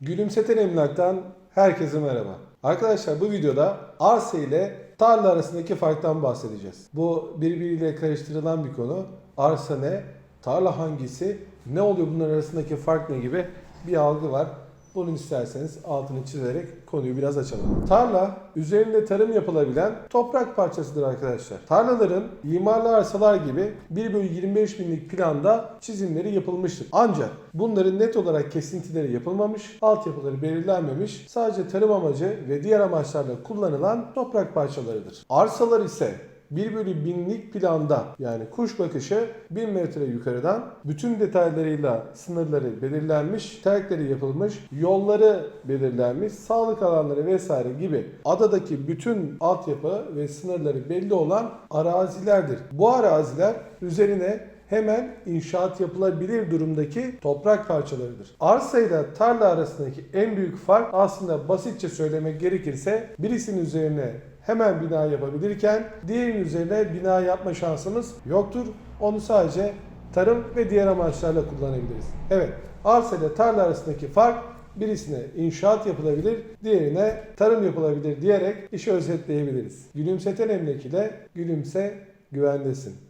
Gülümseten Emlak'tan herkese merhaba. Arkadaşlar bu videoda arsa ile tarla arasındaki farktan bahsedeceğiz. Bu birbiriyle karıştırılan bir konu. Arsa ne? Tarla hangisi? Ne oluyor bunlar arasındaki fark ne gibi bir algı var. Bunun isterseniz altını çizerek konuyu biraz açalım. Tarla, üzerinde tarım yapılabilen toprak parçasıdır arkadaşlar. Tarlaların imarlı arsalar gibi 1 bölü 25 binlik planda çizimleri yapılmıştır. Ancak bunların net olarak kesintileri yapılmamış, altyapıları belirlenmemiş, sadece tarım amacı ve diğer amaçlarla kullanılan toprak parçalarıdır. Arsalar ise 1 bölü binlik planda yani kuş bakışı 1000 metre yukarıdan bütün detaylarıyla sınırları belirlenmiş, terkleri yapılmış, yolları belirlenmiş, sağlık alanları vesaire gibi adadaki bütün altyapı ve sınırları belli olan arazilerdir. Bu araziler üzerine hemen inşaat yapılabilir durumdaki toprak parçalarıdır. Arsa ile tarla arasındaki en büyük fark aslında basitçe söylemek gerekirse birisinin üzerine hemen bina yapabilirken diğerinin üzerine bina yapma şansımız yoktur. Onu sadece tarım ve diğer amaçlarla kullanabiliriz. Evet, arsa ile tarla arasındaki fark birisine inşaat yapılabilir, diğerine tarım yapılabilir diyerek işi özetleyebiliriz. Gülümseten emlak ile gülümse güvendesin.